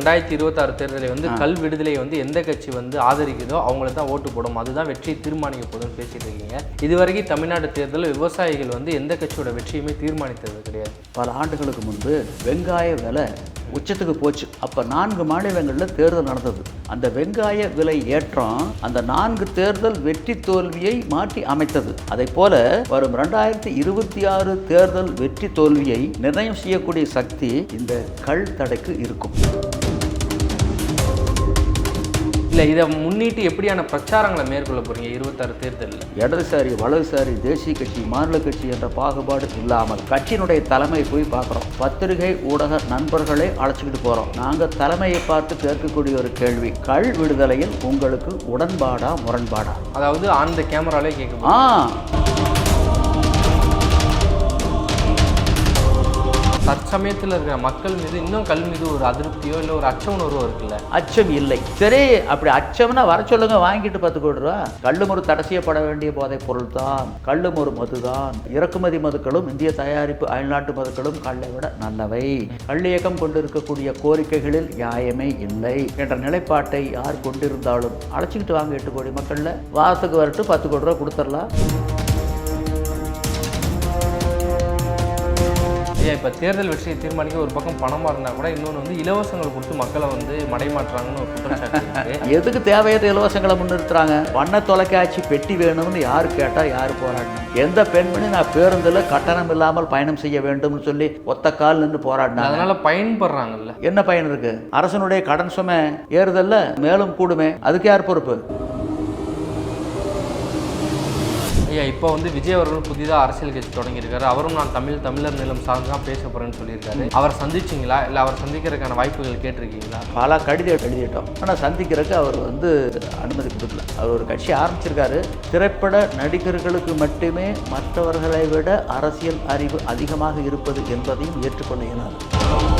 ரெண்டாயிரத்தி இருபத்தாறு தேர்தலில் வந்து கல் விடுதலை வந்து எந்த கட்சி வந்து ஆதரிக்குதோ அவங்கள தான் ஓட்டு போடும். அதுதான் வெற்றியை தீர்மானிக்க போதும்னு பேசிட்டு இருக்கீங்க. இதுவரைக்கும் தமிழ்நாடு தேர்தலில் விவசாயிகள் வந்து எந்த கட்சியோட வெற்றியுமே தீர்மானித்தது கிடையாது. பல ஆண்டுகளுக்கு முன்பு வெங்காய விலை உச்சத்துக்கு போச்சு. அப்போ நான்கு மாநிலங்களில் தேர்தல் நடந்தது. அந்த வெங்காய விலை ஏற்றம் அந்த நான்கு தேர்தல் வெற்றி தோல்வியை மாற்றி அமைத்தது. அதை போல வரும் ரெண்டாயிரத்தி இருபத்தி ஆறு தேர்தல் வெற்றி தோல்வியை நிர்ணயம் செய்யக்கூடிய சக்தி இந்த கள் தடைக்கு இருக்கும். இல்லை இதை முன்னிட்டு எப்படியான பிரச்சாரங்களை மேற்கொள்ள போறீங்க இருபத்தாறு தேர்தலில்? இடதுசாரி வலதுசாரி தேசிய கட்சி மாநில கட்சி என்ற பாகுபாடு இல்லாமல் கட்சியினுடைய தலைமை போய் பார்க்குறோம். பத்திரிகை ஊடக நண்பர்களே அழைச்சிக்கிட்டு போகிறோம் நாங்கள் தலைமையை பார்த்து கேட்கக்கூடிய ஒரு கேள்வி கள் விடுதலையில் உங்களுக்கு உடன்பாடா முரண்பாடா? அதாவது ஆன் த கேமராலே கேட்க ஆ. தற்சமயத்தில் இருக்கிற மக்கள் மீது இன்னும் கல் மீது ஒரு அதிருப்தியோ இல்லை ஒரு அச்ச உணர்வோ இருக்குல்ல? அச்சம் இல்லை. சரி அப்படி அச்சம்னா வர சொல்லுங்க வாங்கிட்டு பத்து கோடி ரூபா. கள்ளுமுறு தடசியப்பட வேண்டிய போதைப் பொருள் தான் கள்ளுமுறு மதுதான். இறக்குமதி மதுக்களும் இந்திய தயாரிப்பு அயல்நாட்டு மதுக்களும் கல்லை விட நல்லவை. கள்ளியக்கம் கொண்டிருக்கக்கூடிய கோரிக்கைகளில் நியாயமே இல்லை என்ற நிலைப்பாட்டை யார் கொண்டிருந்தாலும் அழைச்சிக்கிட்டு வாங்க எட்டு கோடி மக்கள்ல. வாரத்துக்கு வரட்டு பத்து கோடி ரூபா கொடுத்துடலாம் ஐயா இப்போ தேர்தல் வெற்றியை தீர்மானிக்க ஒரு பக்கம் பணமாக இருந்தால் கூட இன்னொன்று வந்து இலவசங்கள் கொடுத்து மக்களை வந்து மடைமாற்றுறாங்கன்னு ஒரு குற்றச்சாட்டு எதுக்கு தேவையற்ற இலவசங்களை முன்னிறுத்துறாங்க? வண்ண தொலைக்காட்சி பெட்டி வேணும்னு யார் கேட்டால் யார் போராடினா எந்த பெண்மணி நான் பேருந்தில் கட்டணம் இல்லாமல் பயணம் செய்ய வேண்டும்னு சொல்லி ஒத்த கால் நின்று போராடினாங்க. அதனால பயன்படுறாங்கல்ல. என்ன பயன் இருக்கு? அரசனுடைய கடன் சுமை ஏறுதல்ல மேலும் கூடுமே. அதுக்கு யார் பொறுப்பு? ஐயா இப்போ வந்து விஜய் அவர்கள் புதிதாக அரசியல் கட்சி தொடங்கியிருக்காரு. அவரும் நான் தமிழ் தமிழர் நிலம் சார்ந்து தான் பேச போகிறேன்னு சொல்லியிருக்காரு. அவர் சந்திச்சிங்களா? இல்லை அவர் சந்திக்கிறதுக்கான வாய்ப்புகள் கேட்டிருக்கீங்களா? பல கடிதம் எழுதிட்டோம் ஆனால் சந்திக்கிறதுக்கு அவர் வந்து அனுமதி கொடுக்கல. அவர் ஒரு கட்சி ஆரம்பிச்சிருக்காரு. திரைப்பட நடிகர்களுக்கு மட்டுமே மற்றவர்களை விட அரசியல் அறிவு அதிகமாக இருப்பது என்பதையும் ஏற்றுக்கொள்ள இயலாது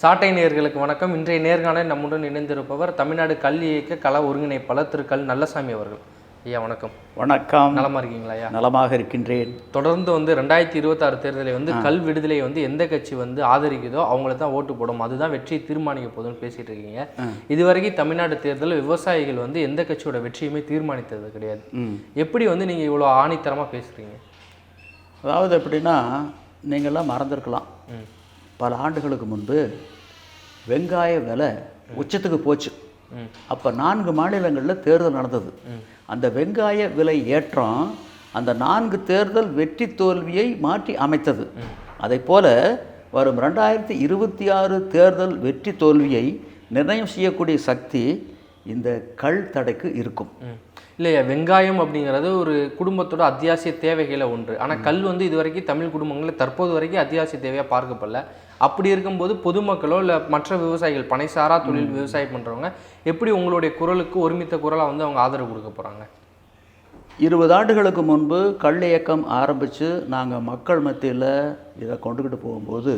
சாட்டை நேயர்களுக்கு வணக்கம். இன்றைய நேர்காணல் நம்முடன் இணைந்திருப்பவர் தமிழ்நாடு கல்வி இயக்க கல ஒருங்கிணைப்பாளர் திரு கல் நல்லசாமி அவர்கள். ஐயா வணக்கம். வணக்கம். நலமா இருக்கீங்களா ஐயா? நலமாக இருக்கின்றேன். தொடர்ந்து வந்து ரெண்டாயிரத்தி இருபத்தாறு தேர்தலை வந்து கல் விடுதலை வந்து எந்த கட்சி வந்து ஆதரிக்குதோ அவங்கள தான் ஓட்டு போடும். அதுதான் வெற்றியை தீர்மானிக்க போதும்னு பேசிட்டு இருக்கீங்க. இதுவரைக்கும் தமிழ்நாடு தேர்தலில் விவசாயிகள் வந்து எந்த கட்சியோட வெற்றியுமே தீர்மானித்தது கிடையாது. எப்படி வந்து நீங்க இவ்வளோ ஆணித்தரமா பேசுறீங்க? அதாவது எப்படின்னா நீங்கள்லாம் மறந்துருக்கலாம். ம். பல ஆண்டுகளுக்கு முன்பு வெங்காய விலை உச்சத்துக்கு போச்சு. அப்போ நான்கு மாநிலங்களில் தேர்தல் நடந்தது. அந்த வெங்காய விலை ஏற்றம் அந்த நான்கு தேர்தல் வெற்றி தோல்வியை மாற்றி அமைத்தது. அதை போல வரும் ரெண்டாயிரத்தி இருபத்தி ஆறு தேர்தல் வெற்றி தோல்வியை நிர்ணயம் செய்யக்கூடிய சக்தி இந்த கள் தடைக்கு இருக்கும். இல்லையா வெங்காயம் அப்படிங்கிறது ஒரு குடும்பத்தோட அத்தியாவசிய தேவைகளை ஒன்று. ஆனால் கல் வந்து இது வரைக்கும் தமிழ் குடும்பங்களில் தற்போது வரைக்கும் அத்தியாவசிய தேவையாக பார்க்கப்படல. அப்படி இருக்கும்போது பொதுமக்களோ இல்லை மற்ற விவசாயிகள் பனைசாரா தொழில் விவசாயம் பண்ணுறவங்க எப்படி உங்களுடைய குரலுக்கு ஒருமித்த குரலாக வந்து அவங்க ஆதரவு கொடுக்க போகிறாங்க இருபது ஆண்டுகளுக்கு முன்பு கள் இயக்கம் ஆரம்பித்து நாங்கள் மக்கள் மத்தியில் இதை கொண்டுக்கிட்டு போகும்போது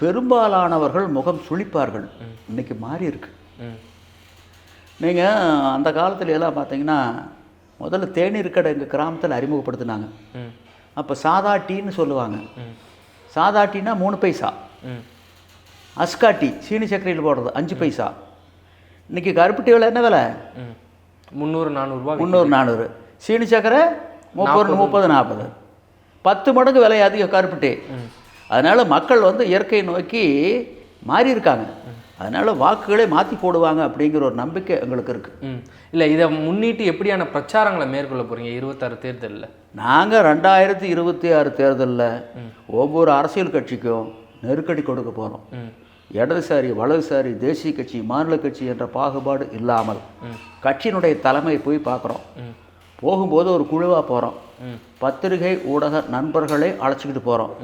பெரும்பாலானவர்கள் முகம் சுளிப்பார்கள் இன்னைக்கு மாறி இருக்கு. நீங்கள் அந்த காலத்துல எல்லாம் பார்த்தீங்கன்னா முதல்ல தேநீர் கடை எங்கள் கிராமத்தில் அறிமுகப்படுத்தினாங்க. அப்போ சாதா டீன்னு சொல்லுவாங்க. சாதா டீனா மூணு பைசா. ம். அஸ்கா டீ சீனி சர்க்கரையில் போடுறது அஞ்சு பைசா. இன்னைக்கு கருப்பு விலை என்ன விலை? முந்நூறு நானூறுரூவா முந்நூறு நானூறு. சீனி சக்கரை முப்பது முப்பது நாற்பது. பத்து மடங்கு விலை அதிகம் கருப்பு டீ அதனால் மக்கள் வந்து இயற்கையை நோக்கி மாறி இருக்காங்க. அதனால் வாக்குகளை மாற்றி போடுவாங்க அப்படிங்கிற ஒரு நம்பிக்கை எங்களுக்கு இருக்குது இல்லை இதை முன்னிட்டு எப்படியான பிரச்சாரங்களை மேற்கொள்ள போகிறீங்க இருபத்தாறு தேர்தலில்? நாங்கள் ரெண்டாயிரத்தி இருபத்தி ஆறு தேர்தலில் ஒவ்வொரு அரசியல் கட்சிக்கும் நெருக்கடி கொடுக்க போகிறோம் இடதுசாரி வலதுசாரி தேசிய கட்சி மாநில கட்சி என்ற பாகுபாடு இல்லாமல் கட்சியினுடைய தலைமை போய் பார்க்குறோம். போகும்போது ஒரு குழுவாக போகிறோம் பத்திரிகை ஊடக நண்பர்களை அழைச்சிக்கிட்டு போகிறோம்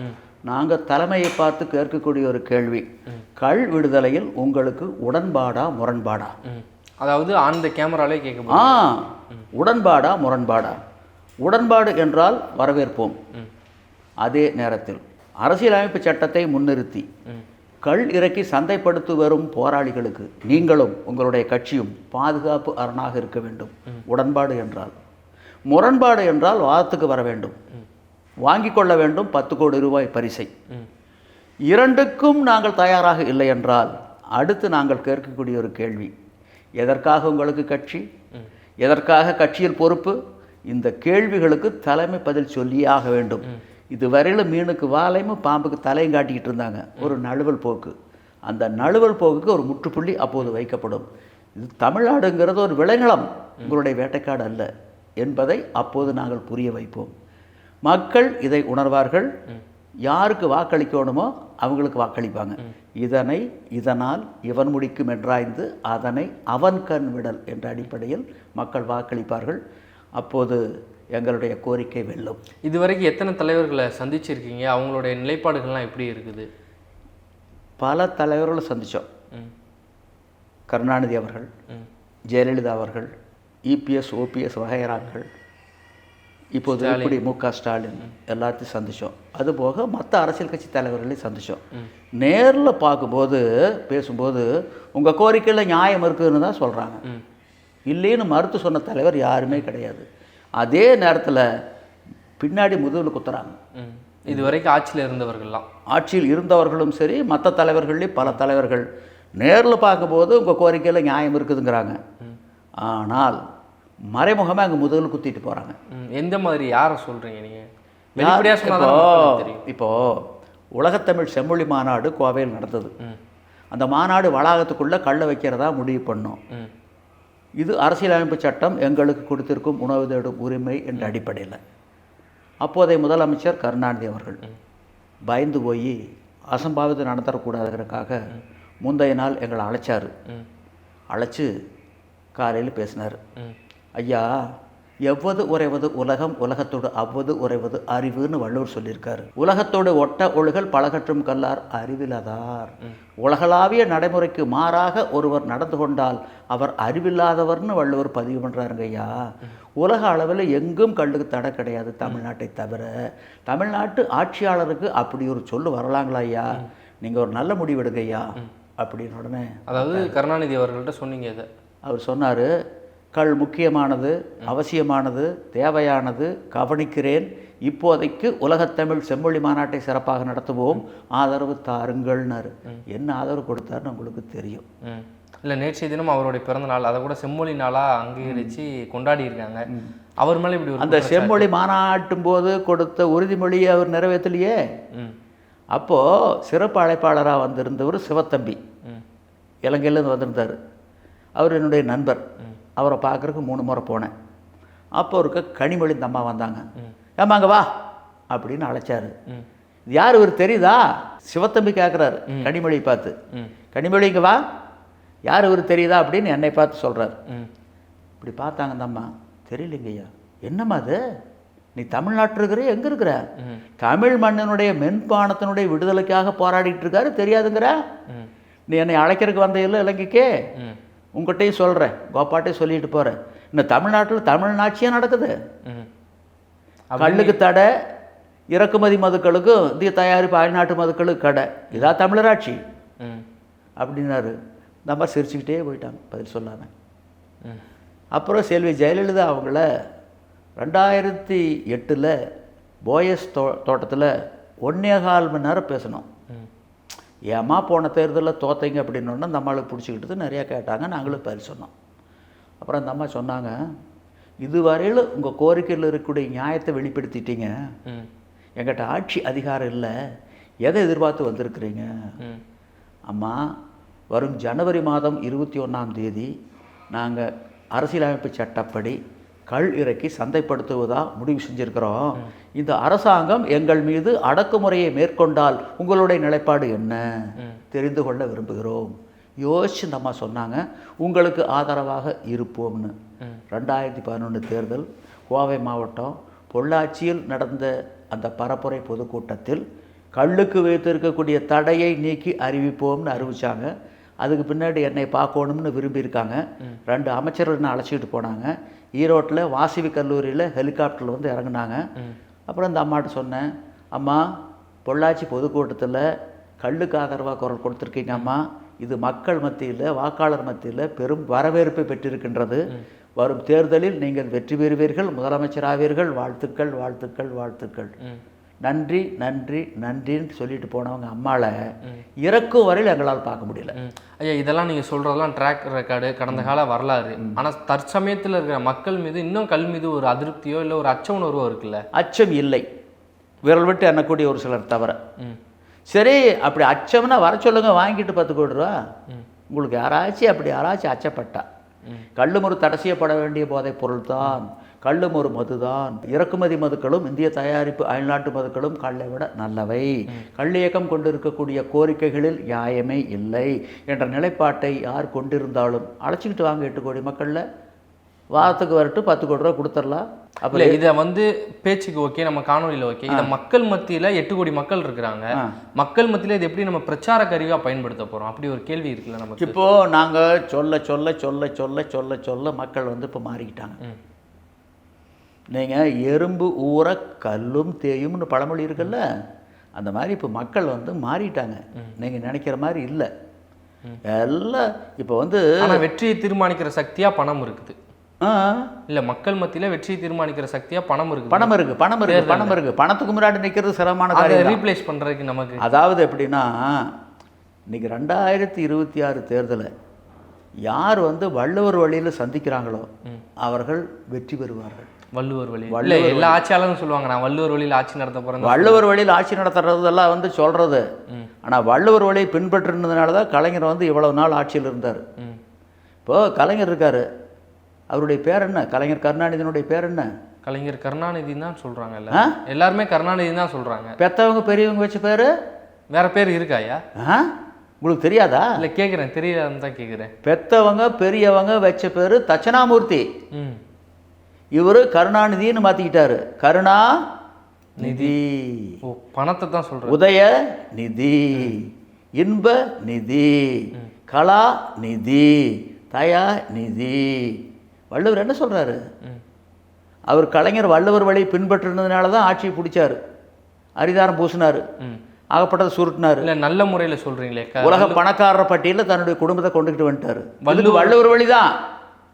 நாங்கள் தலைமையை பார்த்து கேட்கக்கூடிய ஒரு கேள்வி. கள் விடுதலையில் உங்களுக்கு உடன்பாடா முரண்பாடா? அதாவது ஆன் த கேமராலே கேட்க ஆ உடன்பாடா முரண்பாடா? உடன்பாடு என்றால் வரவேற்போம். அதே நேரத்தில் அரசியலமைப்பு சட்டத்தை முன்னிறுத்தி கள் இறக்கி சந்தைப்படுத்தி வரும் போராளிகளுக்கு நீங்களும் உங்களுடைய கட்சியும் பாதுகாப்பு அரணாக இருக்க வேண்டும். உடன்பாடு என்றால். முரண்பாடு என்றால் வாதத்துக்கு வர வேண்டும். வாங்கிக் கொள்ள வேண்டும் பத்து கோடி ரூபாய் பரிசை. இரண்டுக்கும் நாங்கள் தயாராக இல்லை என்றால் அடுத்து நாங்கள் கேட்கக்கூடிய ஒரு கேள்வி. எதற்காக உங்களுக்கு கட்சி? எதற்காக கட்சியில் பொறுப்பு? இந்த கேள்விகளுக்கு தலைமை பதில் சொல்லியே ஆக வேண்டும். இதுவரையிலும் மீனுக்கு வாலையும் பாம்புக்கு தலையும் காட்டிக்கிட்டு இருந்தாங்க. ஒரு நழுவல் போக்கு. அந்த நழுவல் போக்குக்கு ஒரு முற்றுப்புள்ளி அப்போது வைக்கப்படும். இது தமிழ்நாடுங்கிறது ஒரு விளைநிலம். உங்களுடைய வேட்டைக்காடு அல்ல என்பதை அப்போது நாங்கள் புரிய வைப்போம். மக்கள் இதை உணர்வார்கள். யாருக்கு வாக்களிக்கணுமோ அவங்களுக்கு வாக்களிப்பாங்க. இதனை இதனால் இவன் முடிக்கும் என்றாய்ந்து அதனை அவன் கண் விடல் என்ற அடிப்படையில் மக்கள் வாக்களிப்பார்கள். அப்போது எங்களுடைய கோரிக்கை வெல்லும். இதுவரைக்கும் எத்தனை தலைவர்களை சந்திச்சிருக்கீங்க? அவங்களுடைய நிலைப்பாடுகள்லாம் எப்படி இருக்குது? பல தலைவர்களை சந்தித்தோம் கருணாநிதி அவர்கள் ஜெயலலிதா அவர்கள் இபிஎஸ் ஓபிஎஸ் வகைராக்கள் இப்போது இப்படி மு க ஸ்டாலின் எல்லாத்தையும் சந்தித்தோம் அதுபோக மற்ற அரசியல் கட்சி தலைவர்களையும் சந்தித்தோம் நேரில் பார்க்கும்போது பேசும்போது உங்கள் கோரிக்கையில் நியாயம் இருக்குதுன்னு தான் சொல்கிறாங்க இல்லைன்னு மறுத்து சொன்ன தலைவர் யாருமே கிடையாது. அதே நேரத்தில் பின்னாடி முதுகில் குத்துறாங்க. இது வரைக்கும் ஆட்சியில் இருந்தவர்கள்லாம். ஆட்சியில் இருந்தவர்களும் சரி மற்ற தலைவர்கள்லேயும் பல தலைவர்கள். நேரில் பார்க்கும்போது உங்கள் கோரிக்கையில் நியாயம் இருக்குதுங்கிறாங்க. ஆனால் மறைமுகமாக அங்கே முதுகில் குத்திட்டு போகிறாங்க எந்த மாதிரி யாரை சொல்கிறீங்க நீங்கள் இப்போ சொன்னால் தெரியும். இப்போ உலகத்தமிழ் செம்மொழி மாநாடு கோவையில் நடந்தது. அந்த மாநாடு வளாகத்துக்குள்ளே கள்ள வைக்கிறதா முடிவு பண்ணோம். இது அரசியலமைப்பு சட்டம் எங்களுக்கு கொடுத்திருக்கும் உணவு தேடும் உரிமை என்ற அடிப்படையில். அப்போதைய முதலமைச்சர் கருணாநிதி அவர்கள் பயந்து போய் அசம்பாவிதம் நடத்தக்கூடாதுங்கிறதுக்காக முந்தைய நாள் எங்களை அழைச்சார். அழைச்சு காலையில் பேசினார். ஐயா எவ்வது உறைவது உலகம் உலகத்தோடு அவ்வது உறைவது அறிவுன்னு வள்ளுவர் சொல்லியிருக்காரு. உலகத்தோடு ஒட்ட ஒழுகல் பழகற்றும் கல்லார் அறிவிலதார். உலகளாவிய நடைமுறைக்கு மாறாக ஒருவர் நடந்து கொண்டால் அவர் அறிவில்லாதவர்னு வள்ளுவர் பதிவு பண்ணுறாருங்க ஐயா. உலக அளவில் எங்கும் கல்லுக்கு தடை கிடையாது தமிழ்நாட்டை தவிர. தமிழ்நாட்டு ஆட்சியாளருக்கு அப்படி ஒரு சொல்லு வரலாங்களா ஐயா? நீங்கள் ஒரு நல்ல முடிவெடுங்க ஐயா. அப்படின்னு உடனே அதாவது கருணாநிதி அவர்கள்ட்ட சொன்னீங்க இதை. அவர் சொன்னார் கள் முக்கியமானது அவசியமானது தேவையானது கவனிக்கிறேன். இப்போதைக்கு உலகத்தமிழ் செம்மொழி மாநாட்டை சிறப்பாக நடத்துவோம். ஆதரவு தாருங்கள்னாரு. என்ன ஆதரவு கொடுத்தாருன்னு உங்களுக்கு தெரியும். இல்லை நேற்றைய தினம் அவருடைய பிறந்த நாள் அதை கூட செம்மொழி நாளாக அங்கீகரித்து கொண்டாடி இருக்காங்க அவர் மேலே இப்படி அந்த செம்மொழி மாநாட்டும் போது கொடுத்த உறுதிமொழியை அவர் நிறைவேற்றலையே? அப்போது சிறப்பு அழைப்பாளராக வந்திருந்தவர் சிவத்தம்பி. இலங்கையிலேருந்து வந்திருந்தார். அவர் என்னுடைய நண்பர். அவரை பார்க்குறக்கு மூணு முறை போனேன். அப்போ இருக்க கனிமொழி இந்த அம்மா வந்தாங்க. ஏம்மா அங்கே வா அப்படின்னு அழைச்சாரு. யார் இவர் தெரியுதா? சிவத்தம்பி கேட்குறாரு கனிமொழி பார்த்து. ம். கனிமொழி இங்கே வா. யார் இவர் தெரியுதா? அப்படின்னு என்னை பார்த்து சொல்கிறார் இப்படி பார்த்தாங்க இந்த அம்மா. தெரியலைங்கய்யா என்னம்மா அது? நீ தமிழ்நாட்டில் இருக்கிற எங்கே இருக்கிற. தமிழ் மண்ணினுடைய மென்பானத்தினுடைய விடுதலைக்காக போராடிட்டு இருக்காரு தெரியாதுங்கிற? நீ என்னை அழைக்கிறதுக்கு வந்த இல்லை இலங்கைக்கே? உங்கள்கிட்டையும் சொல்கிறேன் கோப்பாட்டையும் சொல்லிட்டு போகிறேன் இந்த தமிழ்நாட்டில் தமிழ்நாட்சியே நடக்குது. கல்லுக்கு தடை இறக்குமதி மதுக்களுக்கும் இந்திய தயாரிப்பு அயல்நாட்டு மதுக்களுக்கு கடை. இதா தமிழராட்சி. ம். அப்படின்னாரு. இந்த அம்மா சிரிச்சுக்கிட்டே போயிட்டாங்க. பதில் சொல்லாமல் அப்புறம் செல்வி ஜெயலலிதா அவங்கள ரெண்டாயிரத்தி எட்டில் போயஸ் தோ தோட்டத்தில் ஒன்னே கால் மணி நேரம் பேசணும். ம் ஏம்மா போன தேர்தலில் தோத்தீங்க அப்படின்னோடனே அந்த அம்மாளுக்கு பிடிச்சிக்கிட்டு நிறையா கேட்டாங்க. நாங்களும் பதில் சொன்னோம். அப்புறம் அந்த அம்மா சொன்னாங்க இதுவரையில் உங்கள் கோரிக்கையில் இருக்கக்கூடிய நியாயத்தை வெளிப்படுத்திட்டீங்க. எங்கிட்ட ஆட்சி அதிகாரம் இல்லை. எதை எதிர்பார்த்து வந்திருக்கிறீங்க? அம்மா வரும் ஜனவரி மாதம் இருபத்தி ஒன்றாம் தேதி நாங்கள் அரசியலமைப்பு சட்டப்படி கள் இறக்கி சந்தைப்படுத்துவதா முடிவு செஞ்சிருக்கிறோம். இந்த அரசாங்கம் எங்கள் மீது அடக்குமுறையை மேற்கொண்டால் உங்களுடைய நிலைப்பாடு என்ன? தெரிந்து கொள்ள விரும்புகிறோம். யோசிச்சு இந்த அம்மா சொன்னாங்க. உங்களுக்கு ஆதரவாக இருப்போம்னு. ரெண்டாயிரத்தி பதினொன்று தேர்தல் கோவை மாவட்டம் பொள்ளாச்சியில் நடந்த அந்த பரப்புரை பொதுக்கூட்டத்தில் கள்ளுக்கு வைத்திருக்கக்கூடிய தடையை நீக்கி அறிவிப்போம்னு அறிவிச்சாங்க. அதுக்கு பின்னாடி என்னை பார்க்கணும்னு விரும்பியிருக்காங்க. ரெண்டு அமைச்சர்கள் என்னை அழைச்சிட்டு போனாங்க. ஈரோட்டில் வாசவி கல்லூரியில் ஹெலிகாப்டரில் வந்து இறங்குனாங்க. அப்புறம் இந்த அம்மாட்ட சொன்னேன் அம்மா பொள்ளாச்சி பொதுக்கூட்டத்தில் கள்ளுக்கு ஆதரவாக குரல் கொடுத்துருக்கீங்க அம்மா. இது மக்கள் மத்தியில் வாக்காளர் மத்தியில் பெரும் வரவேற்பை பெற்றிருக்கின்றது. வரும் தேர்தலில் நீங்கள் வெற்றி பெறுவீர்கள் முதலமைச்சராவீர்கள். வாழ்த்துக்கள் வாழ்த்துக்கள் வாழ்த்துக்கள். நன்றி நன்றி நன்றின்னு சொல்லிட்டு போனவங்க அம்மாவை இறக்கும் வரையில் எங்களால் பார்க்க முடியல. ஐயா இதெல்லாம் நீங்கள் சொல்கிறதெல்லாம் ட்ராக் ரெக்கார்டு கடந்த கால வரலாறு. ஆனால் தற்சமயத்தில் இருக்கிற மக்கள் மீது இன்னும் கல் மீது ஒரு அதிருப்தியோ இல்லை ஒரு அச்ச உணர்வோ இருக்குல்ல? அச்சம் இல்லை. விரல் விட்டு எண்ணக்கூடிய ஒரு சிலர் தவிர. சரி அப்படி அச்சம்னா வர சொல்லுங்க வாங்கிட்டு பத்து கோடி ரூபா. உங்களுக்கு யாராச்சும் அப்படி யாராச்சும் அச்சப்பட்டா. கள்ளுமுறு தடை செய்யப்பட வேண்டிய போதைப் பொருள் தான் கள்ளுமுறு மதுதான். இறக்குமதி மதுக்களும் இந்திய தயாரிப்பு அயல்நாட்டு மதுக்களும் கல்லை விட நல்லவை. கள்ளியக்கம் கொண்டிருக்கக்கூடிய கோரிக்கைகளில் நியாயமே இல்லை என்ற நிலைப்பாட்டை யார் கொண்டிருந்தாலும் அழைச்சிக்கிட்டு வாங்க எட்டு கோடி மக்களில். வாரத்துக்கு வரட்டும் பத்து கோடி ரூபா கொடுத்துடலாம் இல்லை இதை வந்து பேச்சுக்கு ஓகே நம்ம காணொலியில் ஓகே இதை மக்கள் மத்தியில் எட்டு கோடி மக்கள் இருக்கிறாங்க. மக்கள் மத்தியில் இது எப்படி நம்ம பிரச்சார கருவியாக பயன்படுத்த போகிறோம் அப்படி ஒரு கேள்வி இருக்குல்ல நமக்கு. இப்போ நாங்க சொல்ல சொல்ல சொல்ல சொல்ல சொல்ல சொல்ல மக்கள் வந்து இப்போ மாறிக்கிட்டாங்க. ம். நீங்க எறும்பு ஊற கல்லும் தேயும்னு பழமொழி இருக்குல்ல? அந்த மாதிரி இப்போ மக்கள் வந்து மாறிட்டாங்க. நீங்க நினைக்கிற மாதிரி இல்லை. எல்லாம் இப்போ வந்து வெற்றியை தீர்மானிக்கிற சக்தியாக பணம் இருக்குது. இல்லை மக்கள் மத்தியில் வெற்றியை தீர்மானிக்கிற சக்தியாக பணம் இருக்குது. பணம் இருக்கு பணம் இருக்கு பணம் இருக்கு. பணத்துக்கு முன்னாடி நிற்கிறது சிரமமான காரியம். ரீப்ளேஸ் பண்ணுறதுக்கு நமக்கு. அதாவது எப்படின்னா இன்னைக்கு ரெண்டாயிரத்தி இருபத்தி ஆறு தேர்தலை யார் வந்து வள்ளுவர் வழியில் சந்திக்கிறாங்களோ அவர்கள் வெற்றி பெறுவார்கள். வள்ளுவர் வழி. இல்லை எல்லா ஆட்சியாளரும் சொல்லுவாங்க நான் வள்ளுவர் வழியில் ஆட்சி நடத்த போகிறேன் வள்ளுவர் வழியில் ஆட்சி நடத்துறதெல்லாம் வந்து சொல்கிறது ஆனால் வள்ளுவர் வழியை பின்பற்றினதுனால தான் கலைஞர் வந்து இவ்வளவு நாள் ஆட்சியில் இருந்தார். இப்போ கலைஞர் இருக்கார். அவருடைய பேர் என்ன? கலைஞர் கருணாநிதியினுடைய பேர் என்ன? கலைஞர் கருணாநிதி தான் சொல்கிறாங்க ஆ? எல்லாருமே கருணாநிதி தான் சொல்கிறாங்க பெத்தவங்க பெரியவங்க வச்ச பேர்? வேற பேர் இருக்காயா ஆ? உங்களுக்கு தெரியாதா? இல்லை கேட்குறேன் தெரியாதுன்னு தான் கேட்குறேன் பெத்தவங்க பெரியவங்க வச்ச பேர் தட்சணாமூர்த்தி. ம். இவர் கருணாநிதின்னு மாற்றிக்கிட்டாரு கருணா நிதி. பணத்தை தான் சொல்கிறேன் உதய நிதி. இன்ப நிதி. கலா நிதி. தயா நிதி. வள்ளுவர் என்ன சொல்றாரு? அவர் கலைஞர் வள்ளுவர் வழி பின்பற்றினதுனால தான் ஆட்சியை பிடிச்சாரு. அரிதாரம் பூசினாரு. ஆகப்பட்டதை சுருட்டினாரு. இல்லை நல்ல முறையில் சொல்கிறீங்களே உலக பணக்காரர் பட்டியலில் தன்னுடைய குடும்பத்தை கொண்டுக்கிட்டு வந்துட்டாரு. வள்ளுவர் வழி தான்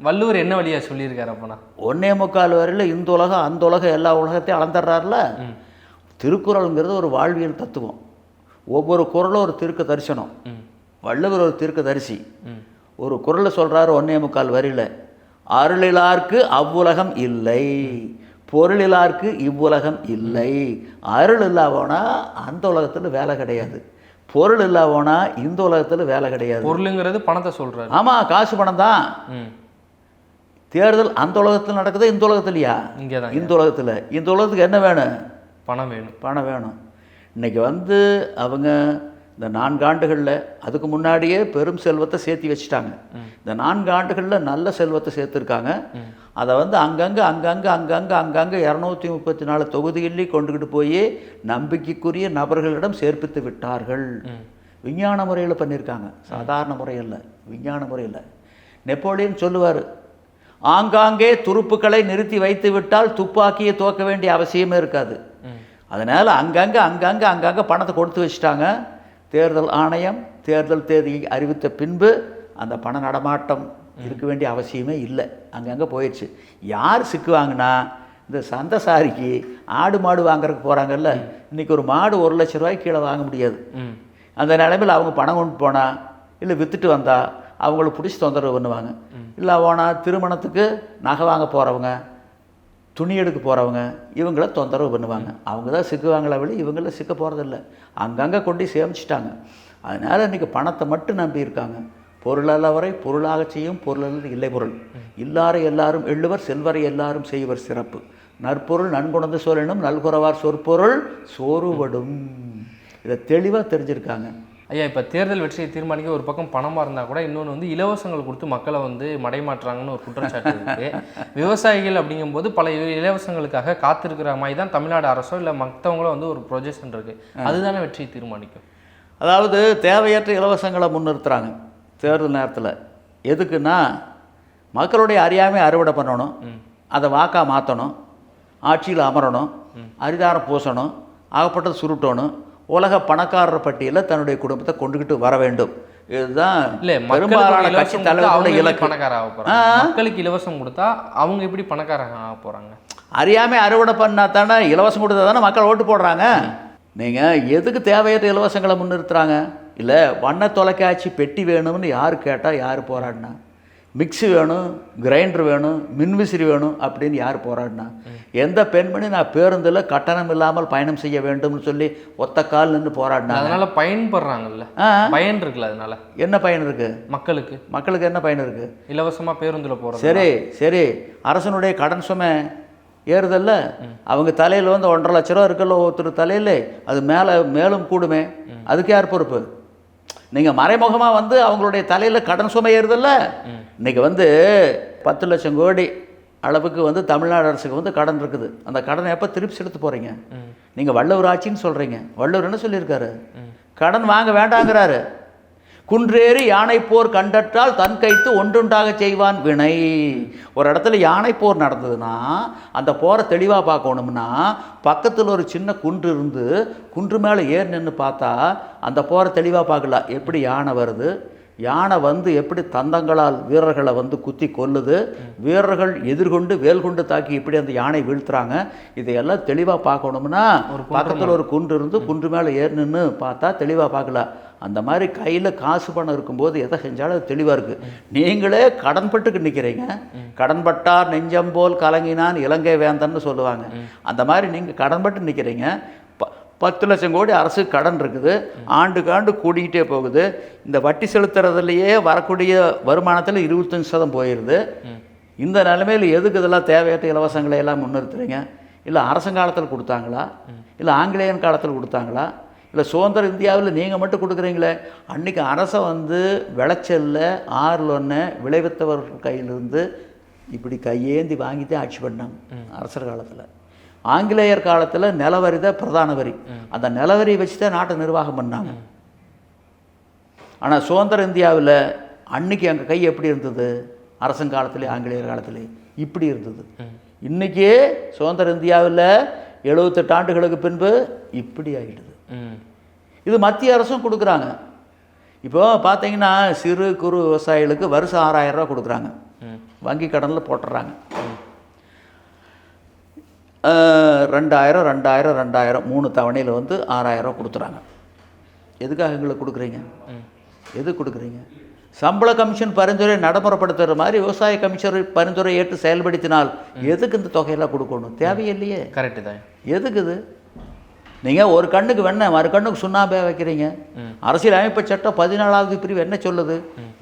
வள்ளுவர் என்ன வழியா சொல்லியிருக்காரு அப்பனா? ஒன்னே முக்கால் வரையில் இந்த உலகம் அந்த உலகம் எல்லா உலகத்தையும் அளந்துடுறாருல திருக்குறளுங்கிறது ஒரு வாழ்வியல் தத்துவம். ஒவ்வொரு குறளும் ஒரு திருக்க தரிசனம். வள்ளுவர் ஒரு திருக்க தரிசி. ஒரு குறளை சொல்றாரு ஒன்னே முக்கால் வரியில். அருளிலார்க்கு அவ்வுலகம் இல்லை. பொருளிலார்க்கு இவ்வுலகம் இல்லை. அருள் இல்லாவோனா அந்த உலகத்தில் வேலை கிடையாது. பொருள் இல்லாவோனா இந்த உலகத்தில் வேலை கிடையாது. பொருளுங்கிறது பணத்தை சொல்றாரு. ஆமாம் காசு பணம் தான் தேர்தல் அந்த உலகத்தில் நடக்குது இந்த உலகத்துலையா? இங்கே தான் இந்த உலகத்தில். இந்த உலகத்துக்கு என்ன வேணும்? பணம் வேணும். பணம் வேணும். இன்னைக்கு வந்து அவங்க இந்த நான்கு ஆண்டுகளில் அதுக்கு முன்னாடியே பெரும் செல்வத்தை சேர்த்தி வச்சுட்டாங்க. இந்த நான்கு ஆண்டுகளில் நல்ல செல்வத்தை சேர்த்துருக்காங்க. அதை வந்து அங்கங்கே அங்கங்கே அங்கங்கே அங்கங்கே இரநூத்தி முப்பத்தி நாலு தொகுதிகளில் கொண்டுக்கிட்டு போய் நம்பிக்கைக்குரிய நபர்களிடம் சேர்ப்பித்து விட்டார்கள். விஞ்ஞான முறையில் பண்ணியிருக்காங்க. சாதாரண முறையில் விஞ்ஞான முறையில். நெப்போலியன் சொல்லுவார் ஆங்காங்கே துருப்புக்களை நிறுத்தி வைத்து விட்டால் துப்பாக்கியை துவக்க வேண்டிய அவசியமே இருக்காது. அதனால் அங்கங்கே அங்கங்கே அங்கங்கே பணத்தை கொடுத்து வச்சுட்டாங்க. தேர்தல் ஆணையம் தேர்தல் தேதி அறிவித்த பின்பு அந்த பண நடமாட்டம் இருக்க வேண்டிய அவசியமே இல்லை. அங்கங்கே போயிடுச்சு. யார் சிக்குவாங்கன்னா இந்த சந்தைசாரிக்கு ஆடு மாடு வாங்குறதுக்கு போகிறாங்கல்ல இன்றைக்கி ஒரு மாடு ஒரு லட்ச ரூபாய்க்கு கீழே வாங்க முடியாது. அந்த நிலைமையில் அவங்க பணம் கொண்டு போனா இல்லை விற்றுட்டு வந்தா அவங்கள பிடிச்சி தொந்தரவு பண்ணுவாங்க. இல்லை போனா திருமணத்துக்கு நகை வாங்க போகிறவங்க துணி எடுக்க போகிறவங்க இவங்கள தொந்தரவு பண்ணுவாங்க. அவங்க தான் சிக்குவாங்களே விட இவங்கள சிக்க போகிறதில்ல அங்கங்கே கொண்டு சேமிச்சிட்டாங்க. அதனால் இன்றைக்கி பணத்தை மட்டும் நம்பி இருக்காங்க. பொருளல்லவரை பொருளாகச் செய்யும் பொருளல்ல இல்லை பொருள். இல்லாரை எல்லாரும் எள்ளுவர் செல்வரை எல்லாரும் செய்வர் சிறப்பு. நற்பொருள் நன்குணர்ந்து சொல்லணும் நல்குறவார் சொற்பொருள் சோறுபடும். இதை தெளிவாக தெரிஞ்சிருக்காங்க. ஐயா இப்போ தேர்தல் வெற்றியை தீர்மானிக்க ஒரு பக்கம் பணமாக இருந்தால் கூட இன்னொன்று வந்து இலவசங்கள் கொடுத்து மக்களை வந்து மடைமாற்றுறாங்கன்னு ஒரு குற்றச்சாட்டு இருக்கு. விவசாயிகள் அப்படிங்கும்போது பல இலவசங்களுக்காக காத்திருக்கிற மாதிரி தான் தமிழ்நாடு அரசோ இல்லை மற்றவங்களோ வந்து ஒரு ப்ரொஜெக்ஷன் இருக்கு. அதுதானே வெற்றியை தீர்மானிக்கும். அதாவது தேவையற்ற இலவசங்களை முன்னிறுத்துறாங்க தேர்தல் நேரத்தில். எதுக்குன்னா மக்களுடைய அறியாமை அறுவடை பண்ணணும். அதை வாக்கா மாற்றணும் ஆட்சியில் அமரணும். அரிதாரம் பூசணும். ஆகப்பட்டது சுருட்டணும். உலக பணக்காரர் பட்டியலில் தன்னுடைய குடும்பத்தை கொண்டுகிட்டு வர வேண்டும். இதுதான் இல்ல பெரும்பாலான கட்சி தலைவர்களுடைய இலக்கு. பணக்கார ஆக போறாங்க? மக்களுக்கு இலவசம் கொடுத்தா அவங்க எப்படி பணக்காரங்க ஆக போறாங்க? அறியாமை அறுவடை பண்ணா தானே இலவசம் கொடுத்தா தானே மக்கள் ஓட்டு போடுறாங்க? நீங்கள் எதுக்கு தேவையற்ற இலவசங்களை முன்னிறுத்துறாங்க? இல்லை வண்ண தொலைக்காட்சி பெட்டி வேணும்னு யார் கேட்டால் யார் போராடினா? மிக்ஸி வேணும் கிரைண்டர் வேணும் மின்விசிறி வேணும் அப்படின்னு யார் போராடினா? எந்த பெண்மணி நான் பேருந்தில் கட்டணம் இல்லாமல் பயணம் செய்ய வேண்டும்னு சொல்லி ஒத்த கால் நின்று போராடினாங்க. அதனால பயன்படுறாங்கல்ல? பயன் இருக்குல்ல அதனால? என்ன பயன் இருக்குது மக்களுக்கு. மக்களுக்கு என்ன பயன் இருக்குது இலவசமா பேருந்துல போறது சரி சரி. அரசனுடைய கடன் சுமை ஏறுதல்ல. அவங்க தலையில் வந்து ஒன்றரை லட்ச ரூபா இருக்குல்ல ஒருத்தர் தலையில். அது மேலே மேலும் கூடுமே. அதுக்கு யார் பொறுப்பு? நீங்கள் மறைமுகமாக வந்து அவங்களுடைய தலையில் கடன் சுமை ஏறுதல்ல இன்னைக்கு வந்து பத்து லட்சம் கோடி அளவுக்கு வந்து தமிழ்நாடு அரசுக்கு வந்து கடன் இருக்குது. அந்த கடனை எப்போ திருப்பி செலுத்த போகிறீங்க நீங்கள் வள்ளுவர் ஆட்சின்னு சொல்கிறீங்க வள்ளுவர் என்ன சொல்லியிருக்காரு? கடன் வாங்க வேண்டாங்கிறாரு. குன்றேறி யானை போர் கண்டற்றால் தன் கைத்து ஒன்றுண்டாக செய்வான் வினை. ஒரு இடத்துல யானை போர் நடந்ததுன்னா அந்த போரை தெளிவாக பார்க்கணும்னா பக்கத்தில் ஒரு சின்ன குன்று இருந்து குன்று மேலே ஏறி நின்று பார்த்தா அந்த போரை தெளிவாக பார்க்கலாம். எப்படி யானை வருது? யானை வந்து எப்படி தந்தங்களால் வீரர்களை வந்து குத்தி கொல்லுது வீரர்கள் எதிர்கொண்டு வேல் கொண்டு தாக்கி எப்படி அந்த யானை வீழ்த்துறாங்க இதையெல்லாம் தெளிவாக பார்க்கணும்னா பக்கத்தில் ஒரு குன்று இருந்து குன்று மேலே ஏறி நின்று பார்த்தா தெளிவாக பார்க்கலாம் அந்த மாதிரி கையில் காசு பணம் இருக்கும்போது எதை செஞ்சாலும் அது தெளிவாக இருக்குது நீங்களே கடன்பட்டுக்கு நிற்கிறீங்க கடன்பட்டார் நெஞ்சம் போல் கலங்கினான் இலங்கை வேந்தன்னு சொல்லுவாங்க. அந்த மாதிரி நீங்கள் கடன்பட்டு நிற்கிறீங்க பத்து லட்சம் கோடி அரசு கடன் இருக்குது. ஆண்டுக்கு ஆண்டு கூடிக்கிட்டே போகுது. இந்த வட்டி செலுத்துறதுலையே வரக்கூடிய வருமானத்தில் இருபத்தஞ்சு சதம் போயிடுது இந்த நிலைமையில் எதுக்கு இதெல்லாம் தேவையற்ற இலவசங்களை எல்லாம் முன்னிறுத்துறீங்க? இல்லை அரசங்காலத்தில் கொடுத்தாங்களா? இல்லை ஆங்கிலேயன் காலத்தில் கொடுத்தாங்களா? இல்லை சுதந்திர இந்தியாவில் நீங்கள் மட்டும் கொடுக்குறீங்களே? அன்றைக்கி அரசை வந்து விளைச்சலில் ஆறில் ஒன்று விளைவித்தவர்கள் கையிலிருந்து இப்படி கையேந்தி வாங்கித்தான் ஆட்சி பண்ணாங்க அரசர் காலத்தில். ஆங்கிலேயர் காலத்தில் நிலவரி தான் பிரதான வரி. அந்த நிலவரி வச்சு தான் நாட்டை நிர்வாகம் பண்ணாங்க. ஆனால் சுதந்திர இந்தியாவில் அன்னைக்கு எங்கள் கை எப்படி இருந்தது? அரசன் காலத்திலே ஆங்கிலேயர் காலத்திலே இப்படி இருந்தது. இன்றைக்கே சுதந்திர இந்தியாவில் எழுபத்தெட்டு ஆண்டுகளுக்கு பின்பு இப்படி ஆகிடுது. இது மத்திய அரசும் கொடுக்குறாங்க. இப்போ பார்த்தீங்கன்னா சிறு குறு விவசாயிகளுக்கு வருஷம் ஆறாயிரம் ரூபா கொடுக்குறாங்க. வங்கி கடனில் போட்டுடுறாங்க அஹ், ரெண்டாயிரம் ரெண்டாயிரம் ரெண்டாயிரம் மூணு தவணையில் வந்து ஆறாயிரம் கொடுத்துறாங்க. எதுக்காக எங்களுக்கு கொடுக்குறீங்க? எது கொடுக்குறீங்க? சம்பள கமிஷன் பரிந்துரை நடைமுறைப்படுத்துகிற மாதிரி விவசாய கமிஷன் பரிந்துரை ஏற்று செயல்படுத்தினால் எதுக்கு இந்த தொகையெல்லாம் கொடுக்கணும்? தேவையில்லையே கரெக்டு தான். எதுக்கு இது? நீங்கள் ஒரு கண்ணுக்கு வெண்ணெய் மறு கண்ணுக்கு சுண்ணாம்பே வைக்கிறீங்க. அரசியல் அமைப்பு சட்டம் பதினாலாவது பிரிவு என்ன சொல்லுது?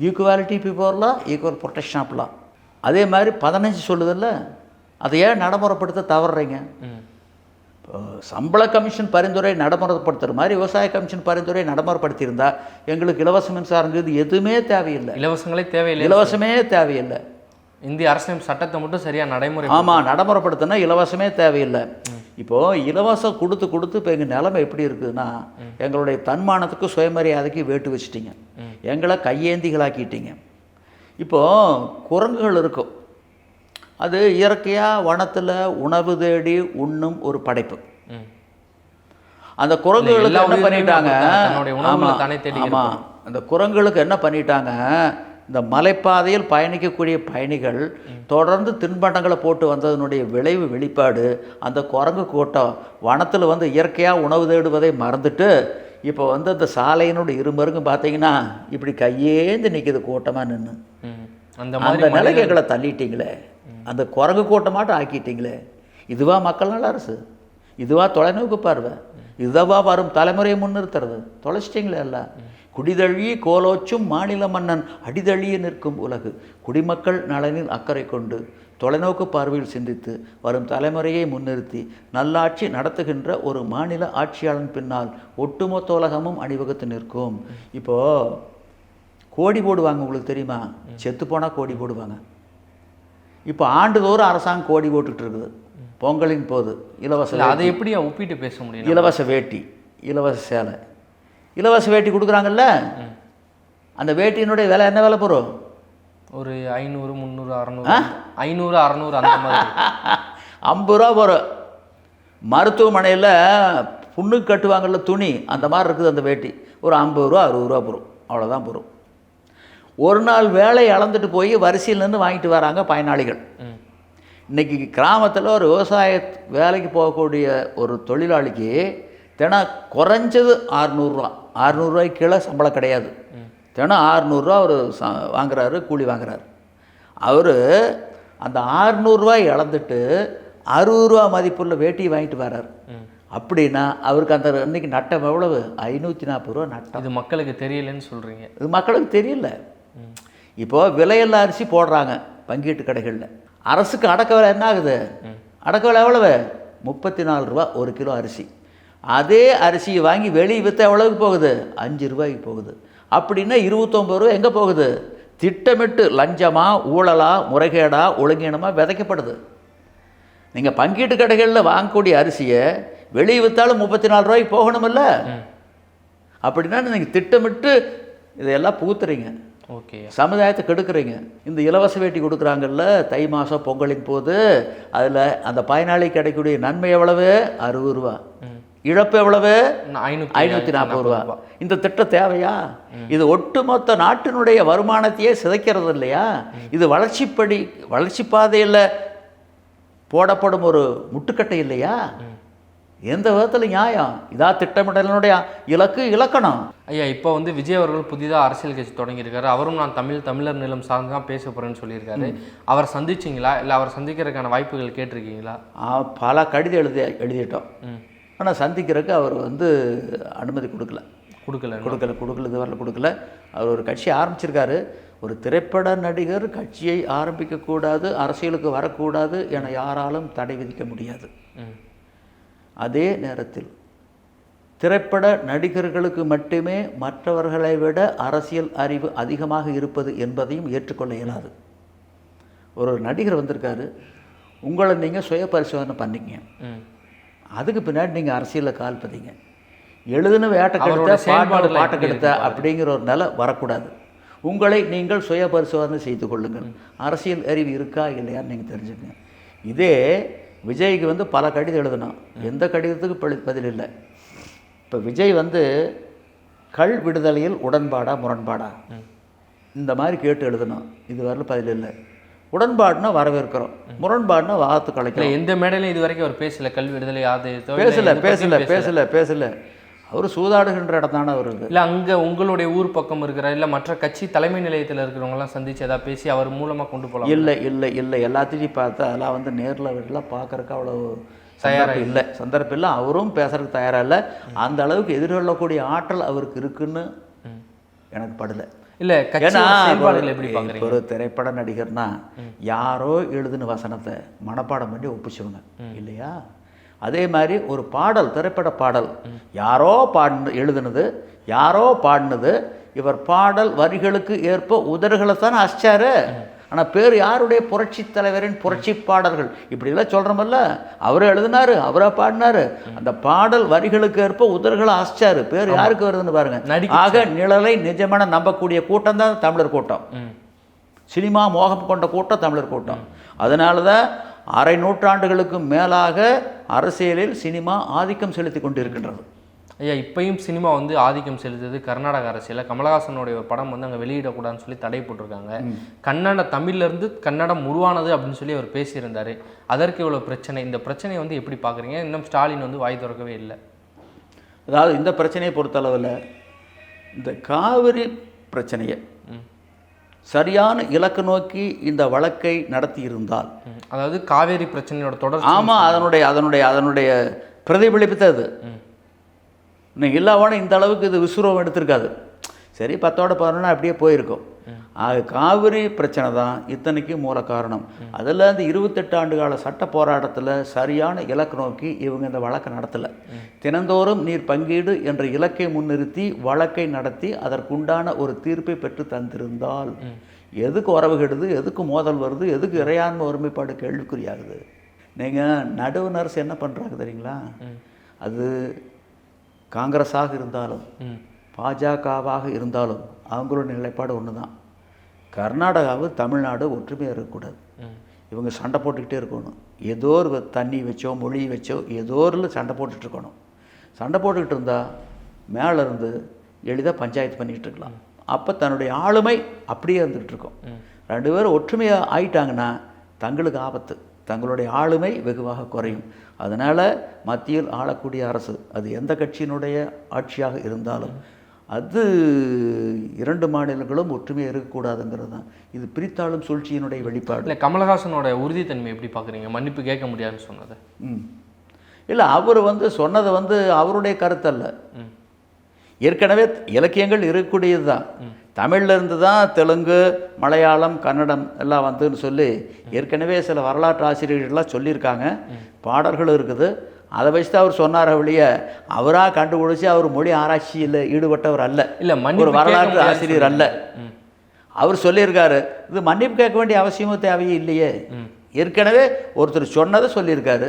Equality before law equal protection law. அதே மாதிரி பதினஞ்சு சொல்லுதில்ல? அதை ஏன் நடைமுறைப்படுத்த தவறுறீங்க. சம்பள கமிஷன் பரிந்துரை நடைமுறைப்படுத்துகிற மாதிரி விவசாய கமிஷன் பரிந்துரை நடைமுறைப்படுத்தியிருந்தா எங்களுக்கு இலவச மின்சாரங்கிறது எதுவுமே தேவையில்லை. இலவசங்களே தேவையில்லை. இலவசமே தேவையில்லை. இந்திய அரசியல் சட்டத்தை மட்டும் சரியா நடைமுறை ஆமாம் நடைமுறைப்படுத்தினா இலவசமே தேவையில்லை. இப்போது இலவசம் கொடுத்து கொடுத்து இப்போ எங்கள் நிலைமை எப்படி இருக்குதுன்னா எங்களுடைய தன்மானத்துக்கு சுயமரியாதைக்கு வேட்டு வச்சிட்டீங்க. எங்களை கையேந்திகளாக்கிட்டீங்க. இப்போது குரங்குகள் இருக்கும். அது இயற்கையாக வனத்தில் உணவு தேடி உண்ணும் ஒரு படைப்பு. அந்த குரங்குகளுக்கு என்ன பண்ணிட்டாங்க அப்படித்தான். தன்னுடைய உணவுகளை ஆமா, தானே தேடி ஆமா. அந்த குரங்குகளுக்கு என்ன பண்ணிட்டாங்க இந்த மலைப்பாதையில் பயணிக்கக்கூடிய பயணிகள் தொடர்ந்து தின்பண்டங்களை போட்டு வந்ததனுடைய விளைவு வெளிப்பாடு அந்த குரங்கு கூட்டம் வனத்தில் வந்து இயற்கையாக உணவு தேடுவதை மறந்துட்டு இப்போ வந்து அந்த சாலையினுடைய இருமருங்கும் பார்த்தீங்கன்னா இப்படி கையேந்து நிற்கிது கூட்டமாக நின்று. அந்த நிலைக்கு எங்களை தள்ளிட்டீங்களே அந்த குரங்கு கூட்டமாட்டம் ஆக்கிட்டீங்களே. இதுவா மக்கள் நல்ல அரசு. இதுவா தொலைநோக்கு பார்வை. இதுவா வரும் தலைமுறையை முன்னிறுத்துறது. தொலைச்சிட்டிங்களே எல்லாம். குடிதழி கோலோச்சும் மாநில மன்னன் அடிதழிய நிற்கும் உலகு. குடிமக்கள் நலனில் அக்கறை கொண்டு தொலைநோக்கு பார்வையில் சிந்தித்து வரும் தலைமுறையை முன்னிறுத்தி நல்லாட்சி நடத்துகின்ற ஒரு மாநில ஆட்சியாளன் பின்னால் ஒட்டுமொத்த உலகமும் அணிவகுத்து நிற்கும். இப்போ கோடி போடுவாங்க உங்களுக்கு தெரியுமா? செத்து போனால் கோடி போடுவாங்க. இப்போ ஆண்டுதோறும் அரசாங்கம் கோடி போட்டுக்கிட்டு இருக்குது. பொங்கலின் போது இலவச அதை எப்படி ஒப்பிட்டு பேச முடியும்? இலவச வேட்டி இலவச சேலை. இலவச வேட்டி கொடுக்குறாங்கல்ல? அந்த வேட்டியினுடைய விலை என்ன விலை போகிறோம் ஒரு ஐநூறு முந்நூறு அறநூறு ஐநூறு அறநூறு அந்த மாதிரி. ஐம்பது ரூபா போகிறோம் மருத்துவமனையில் புண்ணுக்கு கட்டுவாங்கல்ல துணி அந்த மாதிரி இருக்குது அந்த வேட்டி. ஒரு ஐம்பது ரூபா அறுபது ரூபா போகும் அவ்வளோதான் போகும் ஒரு நாள் வேலை அளந்துட்டு போய் வரிசையில் நின்று வாங்கிட்டு வராங்க பயனாளிகள். ம். இன்னைக்கு கிராமத்தில் ஒரு விவசாய வேலைக்கு போகக்கூடிய ஒரு தொழிலாளிக்கு தினம் குறைஞ்சது ஆறுநூறுரூவா ஆறுநூறுவாய்க்கு கீழே சம்பளம் கிடையாது. தினம் ஆறுநூறுரூவா அவர் ச வாங்குறாரு கூலி வாங்குறாரு. அவர் அந்த ஆறுநூறுவாய் இழந்துட்டு அறுபது ரூபா மதிப்புள்ள வேட்டியை வாங்கிட்டு வர்றார் அப்படின்னா அவருக்கு அந்த அன்னைக்கு நட்டம் எவ்வளவு? ஐநூற்றி நாற்பது ரூபா நட்டம். இது மக்களுக்கு தெரியலன்னு சொல்றீங்க. இது மக்களுக்கு தெரியல. இப்போ விலையில்லா அரிசி போடுறாங்க பங்கீட்டு கடைகளில். அரசுக்கு அடக்க விலை என்ன ஆகுது? அடக்க விலை எவ்வளவு? முப்பத்தி நாலு ரூபா ஒரு கிலோ அரிசி. அதே அரிசியை வாங்கி வெளியே விற்ற எவ்வளவுக்கு போகுது? அஞ்சு ரூபாய்க்கு போகுது. அப்படின்னா இருபத்தொம்பது ரூபா எங்கே போகுது? திட்டமிட்டு லஞ்சமா ஊழலா முறைகேடா ஒழுங்கீனமாக விதைக்கப்படுது. நீங்கள் பங்கீட்டு கடைகளில் வாங்கக்கூடிய அரிசியை வெளியே விற்றாலும் முப்பத்தி நாலு ரூபாய்க்கு போகணுமில்ல? அப்படின்னா நீங்கள் திட்டமிட்டு இதையெல்லாம் புகுத்துறீங்க. ஓகே. சமுதாயத்தை கெடுக்குறீங்க. இந்த இலவச வேட்டி கொடுக்குறாங்கல்ல தை மாதம் பொங்கலின் போது அதில் அந்த பயனாளிக்கு கிடைக்கக்கூடிய நன்மை எவ்வளவு? அறுபது ரூபா. இழப்பு எவ்வளவு? ஐநூத்தி ஐநூற்றி நாற்பது ரூபா. இந்த திட்டம் தேவையா? இது ஒட்டுமொத்த நாட்டினுடைய வருமானத்தையே சிதைக்கிறது இல்லையா? இது வளர்ச்சிப்படி வளர்ச்சி பாதையில் போடப்படும் ஒரு முட்டுக்கட்டை இல்லையா? எந்த விதத்தில் நியாயம்? இதா திட்டமிடலினுடைய இலக்கு இலக்கணம். ஐயா இப்போ வந்து விஜய் அவர்கள் புதிதாக அரசியல் கட்சி தொடங்கியிருக்காரு. அவரும் நான் தமிழ் தமிழர் நிலம் சார்ந்து தான் பேச போறேன்னு சொல்லியிருக்காரு. அவர் சந்திச்சிங்களா? இல்லை அவர் சந்திக்கிறதுக்கான வாய்ப்புகள் கேட்டிருக்கீங்களா? பல கடிதம் எழுதி எழுதிட்டோம். ஆனால் சந்திக்கிறதுக்கு அவர் வந்து அனுமதி கொடுக்கல. கொடுக்கல கொடுக்கல கொடுக்கல இது வரல கொடுக்கல. அவர் ஒரு கட்சி ஆரம்பிச்சிருக்காரு. ஒரு திரைப்பட நடிகர் கட்சியை ஆரம்பிக்கக்கூடாது அரசியலுக்கு வரக்கூடாது என யாராலும் தடை விதிக்க முடியாது. ம். அதே நேரத்தில் திரைப்பட நடிகர்களுக்கு மட்டுமே மற்றவர்களை விட அரசியல் அறிவு அதிகமாக இருப்பது என்பதையும் ஏற்றுக்கொள்ள இயலாது. ஒரு நடிகர் வந்திருக்காரு உங்களை நீங்கள் சுய பரிசோதனை பண்ணிக்கங்க அதுக்கு பின்னாடி நீங்கள் அரசியலில் கால் பதிங்க. எழுதுன வேட்டை அவரோட கெடுத்த பாட்டு செயல்பாடுல பாட்டை எப்படி கெடுத்த அப்படிங்கிற ஒரு நிலை வரக்கூடாது. உங்களை நீங்கள் சுய பரிசோதனை செய்து கொள்ளுங்கள். அரசியல் அறிவு இருக்கா இல்லையான்னு நீங்கள் தெரிஞ்சுக்கங்க. இதே விஜய்க்கு வந்து பல கடிதம் எழுதணும் எந்த கடிதத்துக்கு பதில் இல்லை. இப்போ விஜய் வந்து கள் விடுதலையில் உடன்பாடா முரண்பாடா? இந்த மாதிரி கேட்டு எழுதணும் இது வரல பதில் இல்லை. உடன்பாடுனா வரவேற்கிறோம். முரண்பாடுனா வாத்து கலைக்கிறோம். எந்த மேடையிலும் இது வரைக்கும் அவர் பேசல. கல்வி விடுதலை இல்ல பேசல பேசல. பேசல பேசல. அவர் சூதாடுகின்ற இடம் தானே அவருக்கு இல்ல அங்க உங்களுடைய ஊர் பக்கம் இருக்கிற இல்ல மற்ற கட்சி தலைமை நிலையத்துல இருக்கிறவங்க எல்லாம் சந்திச்சு ஏதாவது பேசி அவர் மூலமா கொண்டு போகலாம் இல்லை இல்லை இல்லை. எல்லாத்தையும் பார்த்தா அதெல்லாம் வந்து நேரில் வீட்டில் பார்க்கறக்கு அவ்வளோ தயாரா சந்தர்ப்பம் இல்லை. சந்தர்ப்பம் இல்லை. அவரும் பேசுறதுக்கு தயாராக இல்லை. அந்த அளவுக்கு எதிர்கொள்ளக்கூடிய ஆற்றல் அவருக்கு இருக்குன்னு எனக்கு படலை. இல்ல ஏன்னா ஒரு திரைப்பட நடிகர்னா யாரோ எழுதின வசனத்தை மனப்பாடம் பண்ணி ஒப்பிச்சவங்க இல்லையா? அதே மாதிரி ஒரு பாடல் திரைப்பட பாடல். யாரோ பாடின எழுதுனது யாரோ பாடினது இவர் பாடல் வரிகளுக்கு ஏற்ப உதறுகளைத்தான் அசிச்சாரு. ஆனால் பேர் யாருடைய புரட்சி தலைவரின் புரட்சி பாடல்கள்? இப்படிலாம் சொல்கிறோமல்ல அவரே எழுதினாரு அவரா பாடினாரு. அந்த பாடல் வரிகளுக்கு ஏற்ப உதறுகளை அசிச்சாரு. பேர் யாருக்கு வருதுன்னு பாருங்க. ஆக நிழலை நிஜமான நம்பக்கூடிய கூட்டம் தான் தமிழர் கூட்டம். சினிமா மோகம் கொண்ட கூட்டம் தமிழர் கூட்டம். அதனால தான் அரை நூற்றாண்டுகளுக்கு மேலாக அரசியலில் சினிமா ஆதிக்கம் செலுத்தி கொண்டிருக்கின்றது. ஐயா இப்பயும் சினிமா வந்து ஆதிக்கம் செலுத்துது. கர்நாடக அரசியல கமலஹாசனுடைய படம் வந்து அங்க வெளியிடக்கூடாதுன்னு சொல்லி தடை போட்டிருக்காங்க. கன்னட தமிழ்ல இருந்து கன்னடம் உருவானது அப்படின்னு சொல்லி அவர் பேசியிருந்தாரு. அதற்கு இவ்வளவு பிரச்சனை. இந்த பிரச்சனையை வந்து எப்படி பாக்குறீங்க இன்னும் ஸ்டாலின் வந்து வாய் திறக்கவே இல்லை. அதாவது இந்த பிரச்சனையை பொறுத்தளவில் இந்த காவிரி பிரச்சனையை சரியான இலக்கு நோக்கி இந்த வழக்கை நடத்தி இருந்தால். அதாவது காவேரி பிரச்சனையோட தொடர் ஆமாம் அதனுடைய அதனுடைய அதனுடைய பிரதிபலிப்பு அது. இன்னும் இல்லாமல் இந்த அளவுக்கு இது விஸ்வரூபம் எடுத்திருக்காது. சரி பத்தோட பதினொன்று அப்படியே போயிருக்கும். ஆக காவிரி பிரச்சனை தான் இத்தனைக்கும் மூல காரணம். அதில் அந்த இருபத்தெட்டு ஆண்டு கால சட்ட போராட்டத்தில் சரியான இலக்கு நோக்கி இவங்க இந்த வழக்கை நடத்தலை. தினந்தோறும் நீர் பங்கீடு என்ற இலக்கை முன்னிறுத்தி வழக்கை நடத்தி அதற்குண்டான ஒரு தீர்ப்பை பெற்று தந்திருந்தால் எதுக்கு உறவு கெடுது எதுக்கு மோதல் வருது எதுக்கு இறையாண்மை ஒருமைப்பாடு கேள்விக்குறியாகுது? நீங்கள் நடுவு நர்ஸ் என்ன பண்ணுறாங்க தெரியுங்களா? அது காங்கிரஸாக இருந்தாலும் பாஜகவாக இருந்தாலும் அவங்களோட நிலைப்பாடு ஒன்று தான் கர்நாடகாவு தமிழ்நாடு ஒற்றுமையாக இருக்கக்கூடாது. இவங்க சண்டை போட்டுக்கிட்டே இருக்கணும். ஏதோ ஒரு தண்ணி வச்சோ மொழி வச்சோ ஏதோ ஒரு சண்டை போட்டுட்டு இருக்கணும். சண்டை போட்டுக்கிட்டு இருந்தால் மேலே இருந்து எளிதாக பஞ்சாயத்து பண்ணிக்கிட்டு இருக்கலாம். அப்போ தன்னுடைய ஆளுமை அப்படியே இருந்துகிட்டு இருக்கும் ரெண்டு பேரும் ஒற்றுமையாக ஆயிட்டாங்கன்னா தங்களுக்கு ஆபத்து. தங்களுடைய ஆளுமை வெகுவாக குறையும். அதனால் மத்தியில் ஆளக்கூடிய அரசு அது எந்த கட்சியினுடைய ஆட்சியாக இருந்தாலும் அது இரண்டு மாநிலங்களும் ஒற்றுமையாக இருக்கக்கூடாதுங்கிறது தான். இது பிரித்தாளும் சூழ்ச்சியினுடைய வெளிப்பாடு. இல்லை கமலஹாசனோட உறுதித்தன்மை எப்படி பார்க்குறீங்க? மன்னிப்பு கேட்க முடியாதுன்னு சொன்னது. ம். இல்லை அவர் வந்து சொன்னது வந்து அவருடைய கருத்தல்ல. ஏற்கனவே இலக்கியங்கள் இருக்கக்கூடியது தான் தமிழ்ல இருந்து தான் தெலுங்கு மலையாளம் கன்னடம் எல்லாம் வந்துன்னு சொல்லி ஏற்கனவே சில வரலாற்று ஆசிரியர்கள்லாம் சொல்லியிருக்காங்க. பாடல்களும் இருக்குது. அதை வச்சு தான் அவர் சொன்னார் ஒழிய அவராக கண்டுபிடிச்சி அவர் மொழி ஆராய்ச்சியில் ஈடுபட்டவர் அல்ல. இல்ல, ஒரு வரலாற்று ஆசிரியர் அல்ல. அவர் சொல்லியிருக்காரு. இது மன்னிப்பு கேட்க வேண்டிய அவசியமும் தேவையே இல்லையே. ஏற்கனவே ஒருத்தர் சொன்னதை சொல்லியிருக்காரு.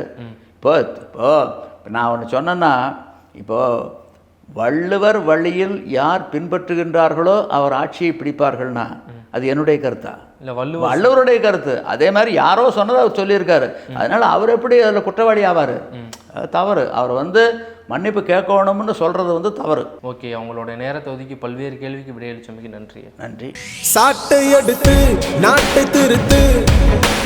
இப்போ இப்போ நான் ஒன்று சொன்னேன்னா இப்போ வள்ளுவர் வழியில் யார் பின்பற்றுகின்றார்களோ அவர் ஆட்சியை பிடிப்பார்கள்னா அது என்னுடைய கருத்தா? இல்லை வள்ளுவர் வள்ளுவருடைய கருத்து. அதே மாதிரி யாரோ சொன்னதை அவர் சொல்லியிருக்காரு. அதனால அவர் எப்படி அதில் குற்றவாளி ஆவார்? தவறு. அவர் வந்து மன்னிப்பு கேட்கணும்னு சொல்றது வந்து தவறு. ஓகே அவங்களோட நேரத்தை ஒதுக்கி பல்வேறு கேள்விக்கு விடையளிச்சமைக்கு நன்றி. நன்றி. சாட்டை எடுத்து நாட்டை திருத்து.